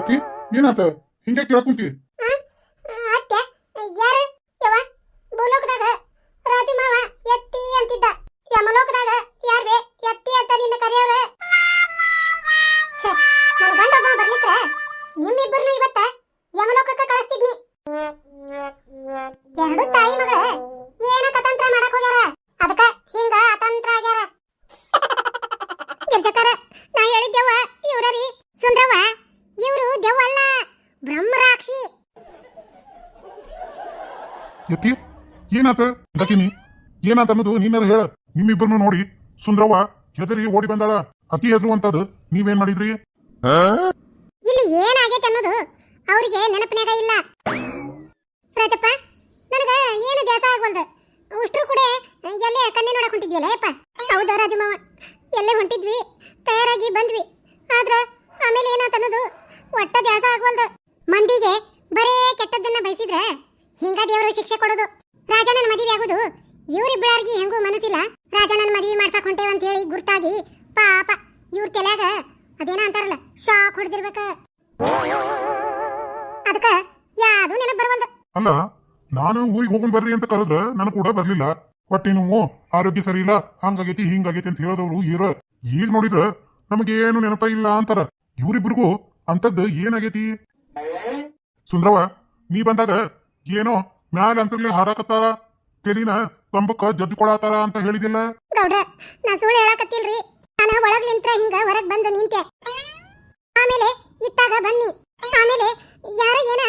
ಅತ್ತಿ ಏನಾತ? ಹಿಂಗೆ ಕೇಳಕುಂತಿ ಕುಂತಿ. ನಿಮ್ಮಿಬ್ಬರನ್ನ ಇವತ್ತ ಯಮಲೋಕಕ್ಕೆ ಕಳಿಸ್ತಿದ್ನಿ. ಎರಡು ತಾಯಿ ಮಗಳ ಏನ ಕತಂತ್ರ ಮಾಡಕ್ ಹೋಗ್ಯಾರ ಅದಕ್ಕ ಹಿಂಗ ಅತಂತ್ರ ಆಗ್ಯಾರ ಗಿರ್ಜಕರ ನಾ ಹೇಳಿದ್ದೆವ್ವ ಇವ್ರ ರೀ ಸುಂದ್ರವ್ವ ಇವ್ರು ದೆವ್ವ ಅಲ್ಲ ಬ್ರಹ್ಮರಾಕ್ಷಿ ಎತ್ತಿ? ಏನಾತ? ದಕಿನಿ ಏನಾತ ಅನ್ನೋದು ನೀನಾದ್ರು ಹೇಳ. ನಿಮ್ಮಿಬ್ಬರನ್ನು ನೋಡಿ. ಸುಂದ್ರವ್ವ ಹೆದರಿ ಓಡಿ ಬಂದಾಳ. ಅತಿ ಹೆದ್ರು ಅಂತದು ನೀವೇನ್ ಮಾಡಿದ್ರಿ? ಇಲ್ಲಿ ಏನಾಗೈತೆ ಅನ್ನೋದು ಅವರಿಗೆ ನೆನಪಿನಾಗ ಇಲ್ಲ. ರಾಜಪ್ಪ ನನಗ ಏನು ದ್ಯಾಸ ಆಗ್ವಲ್ದು? ಉಷ್ಟ್ರು ಕೂಡ ಎಲ್ಲೇ ಕಣ್ಣೆ ನೋಡಕ್ ಹೊಂಟಿದ್ವಿಲ್ಲ ಯಪ್ಪ ಹೌದಾ ರಾಜು ಮಾವ ಎಲ್ಲೇ ಹೊಂಟಿದ್ವಿ ತಯಾರಾಗಿ ಬಂದ್ವಿ. ಆದ್ರ ಆಮೇಲೆ ಏನಾತ ಅನ್ನೋದು ಒಟ್ಟ ದ್ಯಾಸ ಆಗ್ವಲ್ದು. ಮಂದಿಗೆ ಬರೇ ಕೆಟ್ಟದ್ದನ್ನ ಬಯಸಿದ್ರೆ ಹಿಂಗ ದೇವರು ಶಿಕ್ಷೆ ಕೊಡೋದು. ರಾಜಣ್ಣನ ಮದುವೆ ಆಗೋದು. ಇವರಿಬ್ಬರಿಗೆ ಹೆಂಗೂ ಮನಸ್ಸಿಲ್ಲ. ರಾಜಣ್ಣನ ಮದುವೆ ಮಾಡ್ಸಕ್ ಹೊಂಟೇವ ಅಂತ ಹೇಳಿ ಗುರ್ತಾಗಿ ಪಾಪ ಇವ್ರ ತಲೆಯಾಗ ಅದೇನ ಅಂತಾರಲ್ಲ, ಶಾಕ್ ಹೊಡೆದಿರ್ಬೇಕ. ಅದಕ್ಕ ಯಾವುದು ನೆನಪು ಬರವಲ್ದು. ಅಲ್ಲ, ನಾನು ಊರಿಗೆ ಹೋಗೋಣ ಬರ್ರಿ ಅಂತ ಕರೆದ್ರ ನಾನು ಕೂಡ ಬರ್ಲಿಲ್ಲ. ಹೊಟ್ಟೆ ನೋವು, ಆರೋಗ್ಯ ಸರಿ ಇಲ್ಲ, ಹಂಗಾಗೈತಿ, ಹಿಂಗಾಗೈತಿ ಅಂತ ಹೇಳೋದವ್ರು ಇರ ಈಗ ನೋಡಿದ್ರ ಏನು ನೆನಪ ಇಲ್ಲ ಅಂತಾರ. ಇವ್ರಿಬ್ರಿಗೂ ಅಂತದ್ದು ಏನಾಗೈತಿ? ಸುಂದ್ರವ ನೀ ಬಂದಾಗ ಏನೋ ಮ್ಯಾಲ ಅಂತರ್ಲಿ ಹಾರಾಕತ್ತಾರ? ತೆಲಿನ ಕಂಬಕ್ಕ ಜದ್ಕೊಳತಾರ ಅಂತ ಹೇಳಿದಿಲ್ಲ? ಗೌಡ್ರ ನಾ ಸುಳ್ಳು ಹೇಳಕತ್ತಿಲ್ರಿ. ನಾನು ಒಳಗ್ಲಿಂತ್ರ ಹಿಂಗ ಹೊರಗ್ ಬಂದು ನಿಂತೆ. ಆಮೇಲೆ ಇತ್ತಾಗ ಬನ್ನಿ. ಆಮೇಲೆ ಯಾರ ಏನ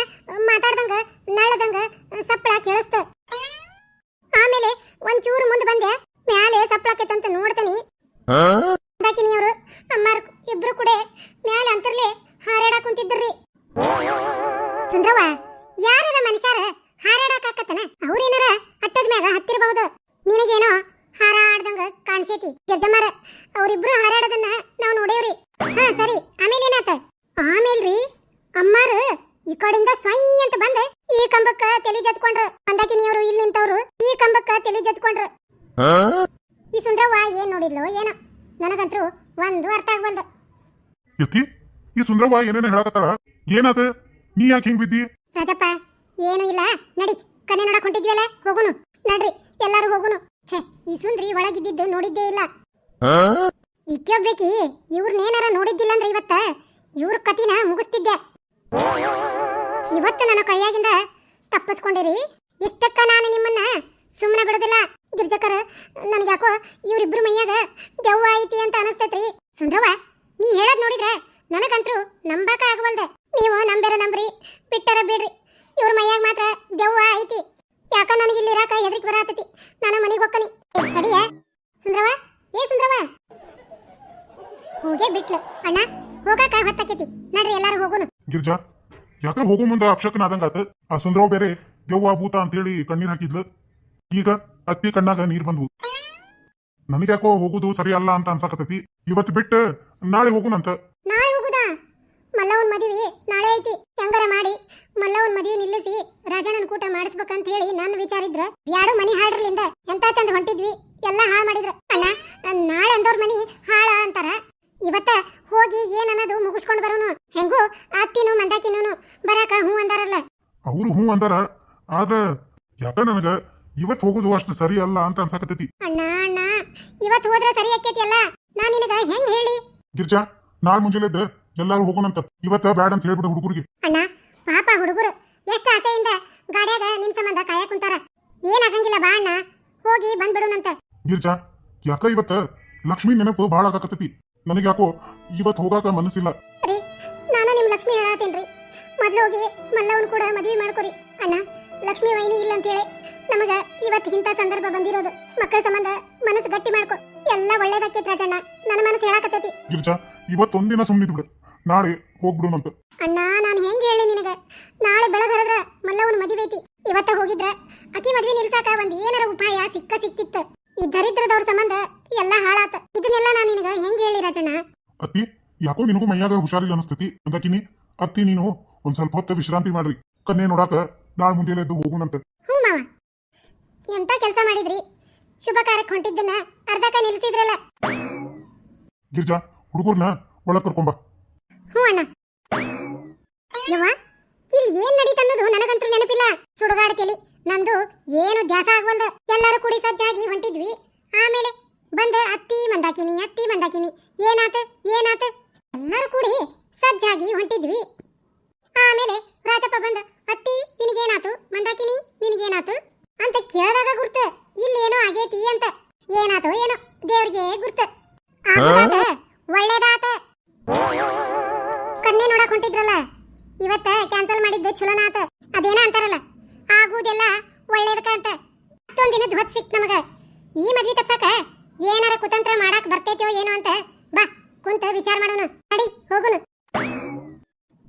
ಮಾತಾಡ್ದಂಗ ನಳ್ಳದಂಗ ಸಪ್ಪಳ ಕೇಳಿಸ್ತ. ಆಮೇಲೆ ಒಂಚೂರು ಮುಂದೆ ಬಂದೆ ಮ್ಯಾಲೆ ಅಂತ ನೋಡ್ತೇನಿ. ಕಾಣಿಸೈತಿ ಗೆಜ್ಜಮ್ಮಾರ ಅವರಿಬ್ರು ಹಾರಾಡೋದನ್ನ ನಾವು ನೋಡೇವ್ರಿ. ಹಾ ಸರಿ. ಆಮೇಲೆ ಏನಾತ? ಆಮೇಲ್ರಿ ಅಮ್ಮಾರು ಈ ಕಡೆಯಿಂದ ಸ್ವೈ ಅಂತ ಬಂದ ಈ ಕಂಬಕ್ಕ ತಲೆ ಜಜ್ಕೊಂಡ್ರ. ಅಂದಾಕಿನಿಯವರು ಇಲ್ಲಿ ನಿಂತವ್ರು ಈ ಕಂಬಕ್ಕ ತಲೆ ಜಜ್ಕೊಂಡ್ರ. ಈ ಸುಂದ್ರವ್ವ ಏನ್ ನೋಡಿದ್ಲು ಏನೋ? ನನಗಂತೂ ಒಂದು ಅರ್ಥ ಆಗ್ವಲ್ದು. ಯತಿ ಈ ಸುಂದ್ರವ್ವ ಏನೇನ ಹೇಳಕತ್ತಾಳ? ಏನಾತ? ನೀ ಯಾಕೆ ಹಿಂಗ್ ಬಿದ್ದಿ? ರಾಜಪ್ಪ ಏನು ಇಲ್ಲ. ನಡಿ ಕನೆ ನೋಡಕ್ ಹೊಂಟಿದ್ವಲ್ಲ ಹೋಗುನು. ನಡ್ರಿ ಎಲ್ಲಾರು ಹೋಗುನು. ಛೇ ಈ ಸುಂದ್ರಿ ಒಳಗಿದ್ದಿದ್ದು ನೋಡಿದ್ದೇ ಇಲ್ಲ. ಇಕ್ಕೊಬ್ಬೇಕಿ ಇವ್ರನ್ನೇನಾರ ನೋಡಿದ್ದಿಲ್ಲ ಅಂದ್ರೆ ಇವತ್ತ ಇವ್ರ ಕತಿನ ಮುಗಿಸ್ತಿದ್ದೆ. ಇವತ್ತು ನನ್ನ ಕೈಯಾಗಿಂದ ತಪ್ಪಿಸ್ಕೊಂಡಿರಿ. ಇಷ್ಟಕ್ಕ ನಾನು ನಿಮ್ಮನ್ನ ಸುಮ್ಮನೆ ಬಿಡೋದಿಲ್ಲ. ಗಿರ್ಜಕರ, ನನಗ್ಯಾಕೋ ಇವ್ರಿಬ್ರ ಮೈಯಾಗ ದೆವ್ವ ಐತಿ ಅಂತ ಅನಿಸ್ತೈತ್ರಿ. ಸುಂದ್ರವ್ವ, ನೀ ಹೇಳದ್ ನೋಡಿದ್ರೆ ನನಗಂತರೂ ನಂಬಕ ಆಗವಲ್ದೆ. ಯಾಕ ಹೋಗೋ ಮುಂದ ಅಪ್ಶಕನಾದಂಗಾತ ಆ ಸುಂದ್ರವ್ ಬೇರೆ ದೆವ್ವ ಭೂತ ಅಂತೇಳಿ ಕಣ್ಣೀರ್ ಹಾಕಿದ್ಲು. ಈಗ ಅತ್ತಿ ಕಣ್ಣಾಗ ನೀರ್ ಬಂದ್ವು. ನನಗ್ಯಾಕೋ ಹೋಗುದು ಸರಿ ಅಲ್ಲ ಅಂತ ಅನ್ಸಾಕತೈತಿ ಇವತ್ತು ಬಿಟ್ಟು ನಾಳೆ ಹೋಗುನಂತ. ನಾಳೆ ಹೋಗುದಾ? ಮಲ್ಲವನ್ ಮದುವೆ ನಾಳೆ ಐತಿ. ಮಾಡಿ. ಮಲ್ಲವನ್ ಮದುವೆ ನಿಲ್ಲಿಸಿ ರಾಜಣ್ಣನ ಕೂಟ ಮಾಡಿಸ್ಬೇಕಂತ ಹೇಳಿ ನನ್ನ ಯಾಡು ಮನಿ ಹಾಡ್ರಲಿಂದ ಎಂತ ಚಂದ ಹೊಂಟಿದ್ವಿ ಎಲ್ಲ ಹಾಳು ಮಾಡಿದ್ರ ಅಣ್ಣ ನಾನ್ ನಾಳೆ ಅಂದವ್ರ ಮನಿ ಹಾಳ ಅಂತಾರ ಇವತ್ತ ಹೋಗಿ ಏನನ್ನೋದು ಮುಗಿಸ್ಕೊಂಡು ಬರೋನು ಹೆಂಗೂ ಅತ್ತಿನೂ ಮಂದಾಕಿನೂ ಬರಾಕ ಹ್ಞೂ ಅಂದಾರಲ್ಲ ಅವ್ರು ಹ್ಞೂ ಅಂದಾರ ಆದ್ರ ಯಾಕ ನನಗ ಇವತ್ ಹೋಗುದು ಅಷ್ಟು ಸರಿ ಅಲ್ಲ ಅಂತ ಅನ್ಸಾಕತ್ತೈತಿ. ಅಣ್ಣ ಅಣ್ಣ ಇವತ್ತು ಹೋದ್ರೆ ಸರಿ ಆಕೇತಿ ಅಲ್ಲ ನಾ ನಿನಗ ಹೆಂಗ್ ಹೇಳಿ? ಗಿರ್ಜಾ ನಾಳೆ ಮುಂಜಾನೆದ್ದ ಎಲ್ಲಾರು ಹೋಗೋಣಂತ. ಇವತ್ತ ಬೇಡ ಅಂತ ಹೇಳ್ಬಿಡು ಹುಡುಗರಿಗೆ. ಅಣ್ಣ ಪಾಪ ಹುಡುಗರು. ಎಷ್ಟು ಆಸೆಯಿಂದ ಗಾಡ್ಯಾಗ ನಿನ್ ಸಂಬಂಧ ಕಾಯ ಕುಂತಾರ. ಏನಾಗಂಗಿಲ್ಲ ಬಾ ಅಣ್ಣ. ಹೋಗಿ ಬಂದ್ಬಿಡುನಂತ ಗಿರ್ಜಾ ಯಾಕ ಇವತ್ತ ಲಕ್ಷ್ಮಿ ನೆನಪು ಭಾಳ ಆಗಾಕತೈತಿ ನನಗೆ ಯಾಕೋ ಇವತ್ ಹೋಗಾಕ ಮನಸ್ಸಿಲ್ಲ. ರೀ ನಾನು ನಿಮ್ ಲಕ್ಷ್ಮಿ ಹೇಳತ್ತೇನ್ರಿ ಮೊದ್ಲು ಹೋಗಿ ಮಲ್ಲವನ್ ಕೂಡ ಮದ್ವಿ ಮಾಡ್ಕೊರಿ. ಅಣ್ಣ ಲಕ್ಷ್ಮಿ ವೈನಿ ಇಲ್ಲ ಅಂತೇಳಿ ನಮಗ ಇವತ್ ಇಂತ ಸಂದರ್ಭ ಬಂದಿರೋದು. ಮಕ್ಕಳ ಸಂಬಂಧ ಮನಸ್ಸು ಗಟ್ಟಿ ಮಾಡ್ಕೊ. ಎಲ್ಲ ಒಳ್ಳೇದಕ್ಕೆ ರಾಜಣ್ಣ. ನನ್ನ ಮನಸ್ಸು ಹೇಳಾಕತ್ತೈತಿ. ಗಿರಿಜಾ ಇವತ್ತೊಂದಿನ ಸುಮ್ಮನಿದ್ ಬಿಡು ನಾಳೆ ಹೋಗ್ಬಿಡೋಣಂತ. ಅಣ್ಣ ನಾನು ಹೆಂಗ್ ಹೇಳಿ ನಿನಗ? ನಾಳೆ ಬೆಳಗರದ್ರ ಮಲ್ಲವನ ಮದುವೆ ಐತಿ. ಇವತ್ತ ಹೋಗಿದ್ರ ಅಕ್ಕಿ ಮದ್ವೆ ನಿಲ್ಸಾಕ ಒಂದ್ ಏನಾರ ಉಪಾಯ ಸಿಕ್ಕ ಸಿಕ್ತಿತ್ತ. ಈ ದರಿದ್ರದವ್ರ ಸಂಬಂಧ ಎಲ್ಲ ಹಾಳಾತ. ಇದನ್ನೆಲ್ಲ ನಾನು ನಿನಗ ಹೆಂಗ್ ಹೇಳಿ ರಾಜಣ್ಣ? ಅತ್ತಿ ಯಾಕೋ ನಿನಗೂ ಮೈಯಾಗ ಹುಷಾರಿಲ್ಲ ಅನಿಸ್ತೈತಿ. ಅಂದಾಕಿನಿ ಅತ್ತಿ ನೀನು ಒಂದ್ ಸ್ವಲ್ಪ ಹೊತ್ತು ವಿಶ್ರಾಂತಿ ಮಾಡ್ರಿ. ಕನ್ನೆ ನೋಡಾಕ ನಾಳೆ ಮುಂದೆ ಎದ್ದು ಹೋಗುಣಂತ. ಎಂತ ಕೆಲಸ ಮಾಡಿದ್ರಿ? ಶುಭ ಕಾರ್ಯಕ್ಕೆ ಹೊಂಟಿದ್ದನ್ನ ಅರ್ಧಕ ನಿಲ್ಸಿದ್ರಲ್ಲ ಗಿರ್ಜಾ ಹುಡುಗರ್ನ ಒಳಗ್ ಕರ್ಕೊಂಬಾ. ಹ್ಞೂ ಅಣ್ಣ. ಯವ್ವ ಇಲ್ಲಿ ಏನ್ ನಡೀತ ಅನ್ನೋದು ನನಗಂತೂ ನೆನಪಿಲ್ಲ. ಸುಡುಗಾಡ್ತಿಲಿ ನಂದು ಏನು ಧ್ಯಾಸ ಆಗ್ಬಂದ ಎಲ್ಲರೂ ಕೂಡಿ ಸಜ್ಜಾಗಿ ಹೊಂಟಿದ್ವಿ. ಆಮೇಲೆ ಬಂದ ಅತ್ತಿ ಮಂದಾಕಿನಿ ಅತ್ತಿ ಮಂದಾಕಿನಿ. ಏನಾತ ಏನಾತ? ಎಲ್ಲರೂ ಕೂಡಿ ಸಜ್ಜಾಗಿ ಹೊಂಟಿದ್ವಿ. ಆಮೇಲೆ ರಾಜಪ್ಪ ಬಂದ ಅತ್ತಿ ನಿನಗೇನಾತು? ಮಂದಾಕಿನಿ ನಿನಗೇನಾತು? ಅಂತ ಕೇಳಿದಾಗ ಗುರ್ತ. ಇಲ್ಲೇನೋ ಆಗೇತಿ ಅಂತ. ಏನಾತೋ ಏನೋ ದೇವ್ರಿಗೆ ಗುರ್ತ. ಒಳ್ಳೇದಾತ. ಕನ್ನೆ ನೋಡಕ್ ಹೊಂಟಿದ್ರಲ್ಲ? ಇವತ್ತ ಕ್ಯಾನ್ಸಲ್ ಮಾಡಿದ್ದು ಚಲೋನಾತ ಅದೇನೋ ಅಂತಾರಲ್ಲ? ಆಗುದೆಲ್ಲ ಒಳ್ಳೇದಕ್ಕ ಅಂತ. ಮತ್ತೊಂದ್ ದಿನದ ಹೊತ್ತು ಸಿಕ್ತ ನಮಗ. ಈ ಮದ್ವಿ ತಪ್ಸಕ ಏನಾರ ಕುತಂತ್ರ ಮಾಡಕ್ ಬರ್ತೈತೋ ಏನೋ ಅಂತ ಬಾ ಕುಂತ ವಿಚಾರ ಮಾಡೋಣ. ಅಡಿ ಹೋಗುನು.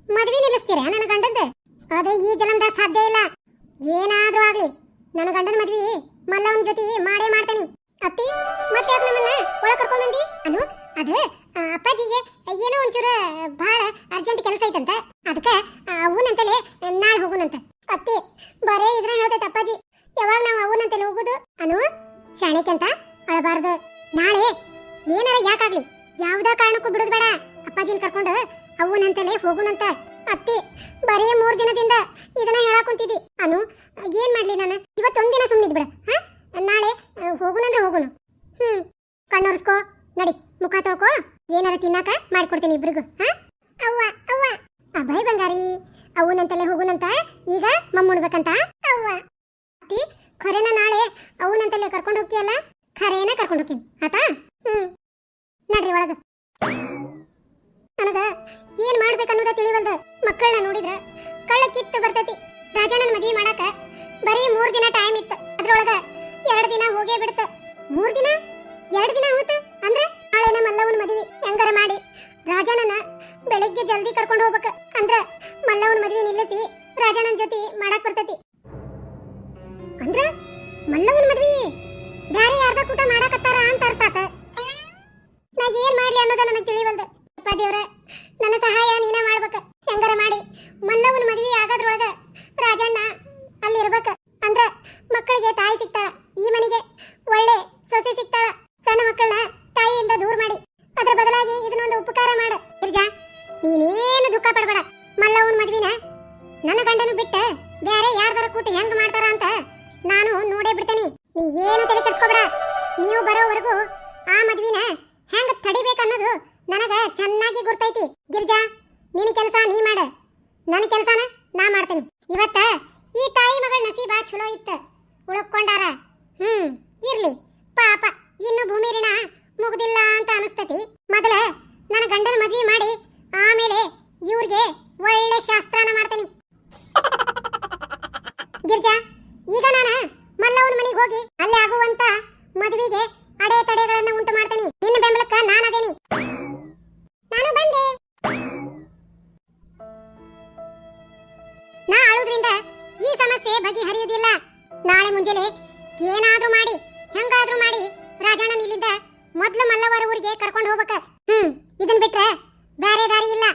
ಮದ್ವಿ ನಿಲ್ಲಿಸ್ತೀರ ನನ್ನ ಗಂಡಂದ? ಅದೇ ಈ ಜನ್ಮದ ಸಾಧ್ಯ ಇಲ್ಲ. ಏನಾದ್ರೂ ಆಗ್ಲಿ. ನನ್ನ ಗಂಡನ ಮದ್ವಿ ಮಲ್ಲವನ ಜೊತೆ ಮಾಡೇ ಮಾಡ್ತಾನಿ. ಅತ್ತಿ, ಮತ್ತೆ ನಮ್ಮನ್ನ ಒಳ ಕರ್ಕೊಂಡ್ ಬಂದಿ? ಅನು ಅದು ಅಪ್ಪಾಜಿಗೆ ಏನೋ ಒಂಚೂರು ಬಹಳ ಅರ್ಜೆಂಟ್ ಕೆಲಸ ಐತಂತ. ಅದಕ್ಕ ಅವನಂತಲೇ ನಾಳೆ ಹೋಗುನಂತ. ಅತ್ತಿ, ಬರೇ ಇದ್ರ ಹೇಳ್ತೈತೆ ಅಪ್ಪಾಜಿ. ಯಾವಾಗ ನಾವು ಅವನಂತಲೇ ಹೋಗುದು? ಅನು, ಶಾಣಿಕೆ ಅಂತ ಅಳಬಾರ್ದು. ನಾಳೆ ಏನಾರ ಯಾಕಾಗ್ಲಿ ಯಾವ್ದೋ ಕಾರಣಕ್ಕೂ ಬಿಡುದ್ ಬೇಡ. ಅಪ್ಪಾಜಿನ ಕರ್ಕೊಂಡು ಅವನಂತಲೇ ಹೋಗುನಂತ. ಅತ್ತಿ, ಬರೀ ಮೂರ್ ದಿನದಿಂದ ಇದನ್ನ ಹೇಳಕ್ ಅನು, ಏನ್ ಮಾಡ್ಲಿ ನಾನು? ಇವತ್ತೊಂದಿನ ಸುಮ್ಮನಿದ್ ಬಿಡ ನಾಳೆ ಹೋಗುನಂದ್ರೆ ಹೋಗುನು ಹ್ಮ್. ಕಣ್ಣೊರ್ಸ್ಕೋ ನಡಿ, ಮುಖ ತೊಳ್ಕೋ, ಏನಾರ ತಿನ್ನಾಕ ಮಾಡ್ಕೊಡ್ತೀನಿ ಹಾ? ಅವ್ವ ಅವ್ವ. ಅಭಯ್ ಬಂಗಾರಿ ಅವನಂತಲೇ ಹೋಗುನಂತ ಈಗ ಮಮ್ಮುಣ್ಬೇಕಂತ? ಅವ್ವ. ಅತ್ತಿ, ಖರೇನ ನಾಳೆ ಅವನಂತಲೇ ಕರ್ಕೊಂಡು ಹೋಗ್ತೀಯಲ್ಲ? ಖರೇನ ಕರ್ಕೊಂಡು ಹೋಗ್ತೀನಿ, ಆತಾ? ಹ್ಮ್. ನಡ್ರಿ ಒಳಗ. ನನಗ ಏನ್ ಮಾಡ್ಬೇಕನ್ನೋದ ತಿಳಿವಲ್ದ. ಮಕ್ಕಳನ್ನ ನೋಡಿದ್ರ ಕಳ್ಳ ಕಿತ್ತು ಬರ್ತೈತಿ. ರಾಜಣ್ಣನ ಮದ್ವಿ ಮಾಡಾಕ ಬರೀ ಮೂರ್ ದಿನ ಟೈಮ್ ಇತ್ತು. ಅದ್ರೊಳಗ ಎರಡ್ ದಿನ ಹೋಗೇ ಬಿಡ್ತ. ಮೂರ್ ದಿನ? ಎರಡ್ ದಿನ ಹೋತ? ಅಂದ್ರೆ ನಾಳೆ ನಮ್ಮ ಮಲ್ಲವನ್ ಮದ್ವಿ ಹೆಂಗಾರ ಮಾಡಿ ರಾಜಣ್ಣನ ಬೆಳಿಗ್ಗೆ ಜಲ್ದಿ ಕರ್ಕೊಂಡು ಹೋಗ್ಬೇಕ. ಅಂದ್ರ ಮಲ್ಲವನ ಮದ್ವಿ ನಿಲ್ಲಿಸಿ ರಾಜಣ್ಣನ ಜೊತೆ ಮಾಡಾಕ್ ಬರ್ತೈತಿ. ನನ್ನ ಗಂಡನು ಬಿಟ್ಟ ಬೇರೆ ಯಾರ್ದಾರ ಕೂಟ ಹೆಂಗ್ ಮಾಡ್ತಾರ ಅಂತ ನಾನು ನೋಡೇ ಬಿಡ್ತೇನೆ. ನೀ ಏನು ತಲೆ ಕೆಡ್ಸ್ಕೊಬೇಡ. ನೀವು ಬರೋವರೆಗೂ ಆ ಮದ್ವಿನ ಹೆಂಗ ತಡಿಬೇಕನ್ನೋದು ನನಗ ಚೆನ್ನಾಗಿ ಗುರ್ತೈತಿ. ಗಿರ್ಜಾ ನಿನ್ನ ಕೆಲಸ ನೀ ಮಾಡ. ನನ್ನ ಕೆಲಸನ ನಾ ಮಾಡ್ತೇನೆ. ಇವತ್ತ ಈ ತಾಯಿ ಮಗಳ ನಸೀಬ ಚಲೋ ಇತ್ತ. ಉಳ್ಕೊಂಡಾರ. ಹ್ಮ್, ಇರ್ಲಿ. ಪಾಪ, ಇನ್ನು ಭೂಮಿ ಋಣ ಮುಗ್ದಿಲ್ಲ ಅಂತ ಅನಿಸ್ತತಿ. ಮೊದಲ ನನ್ನ ಗಂಡನ ಮದ್ವಿ ಮಾಡಿ ಆಮೇಲೆ ಇವ್ರಿಗೆ ಒಳ್ಳೆ ಶಾಸ್ತ್ರನ ಮಾಡ್ತೇನೆ. ಗಿರ್ಜಾ, ಈಗ ನಾನು ಮಲ್ಲವನ ಮನೆಗೆ ಹೋಗಿ ಅಲ್ಲಿ ಆಗುವಂತ ಮದುವೆಗೆ ಅಡೆತಡೆಗಳನ್ನ ಉಂಟು ಮಾಡ್ತೀನಿ. ನಿನ್ನ ಬೆಂಬಲಕ್ಕ ನಾನು ಅದೇನಿ. ನಾನು ಬಂದೆ. ನಾ ಅಳುದ್ರಿಂದ ಈ ಸಮಸ್ಯೆ ಬಗೆಹರಿಯುವುದಿಲ್ಲ ನಾಳೆ ಮುಂಜಾನೆ ಏನಾದ್ರೂ ಮಾಡಿ, ಹೆಂಗಾದ್ರೂ ಮಾಡಿ ರಾಜಣ್ಣ ಇಲ್ಲಿಂದ ಮೊದ್ಲು ಮಲ್ಲವರ ಊರಿಗೆ ಕರ್ಕೊಂಡು ಹೋಗ್ಬೇಕ. ಹ್ಮ್, ಇದನ್ ಬಿಟ್ರೆ ಬೇರೆ ದಾರಿ ಇಲ್ಲ.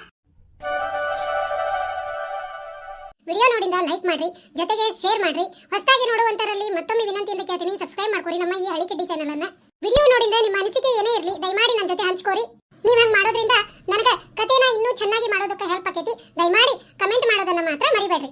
ವಿಡಿಯೋ ನೋಡಿಂದ ಲೈಕ್ ಮಾಡ್ರಿ, ಜೊತೆಗೆ ಶೇರ್ ಮಾಡ್ರಿ. ಹೊಸದಾಗಿ ನೋಡುವಂತರಲ್ಲಿ ಮತ್ತೊಮ್ಮೆ ವಿನಂತಿಯಿಂದ ಕೇಳ್ತೀನಿ ಸಬ್ಸ್ಕ್ರೈಬ್ ಮಾಡ್ಕೊರಿ ನಮ್ಮ ಈ ಹಳಿಕಿಡ್ಡಿ ಚಾನಲ್ ಅನ್ನ. ವಿಡಿಯೋ ನೋಡಿಂದ ನಿಮ್ಮ ಅನಿಸಿಕೆ ಏನೇ ಇರಲಿ, ದಯಮಾಡಿ ನನ್ನ ಜೊತೆ ಹಂಚ್ಕೋರಿ. ನೀವು ಹಂಗ ಮಾಡೋದ್ರಿಂದ ನನಗೆ ಕಥೆನ ಇನ್ನೂ ಚೆನ್ನಾಗಿ ಮಾಡೋದಕ್ಕೆ ಹೆಲ್ಪ್ ಆಕೈತಿ. ದಯಮಾಡಿ ಕಮೆಂಟ್ ಮಾಡೋದನ್ನ ಮಾತ್ರ ಮರಿಬೇಡ್ರಿ.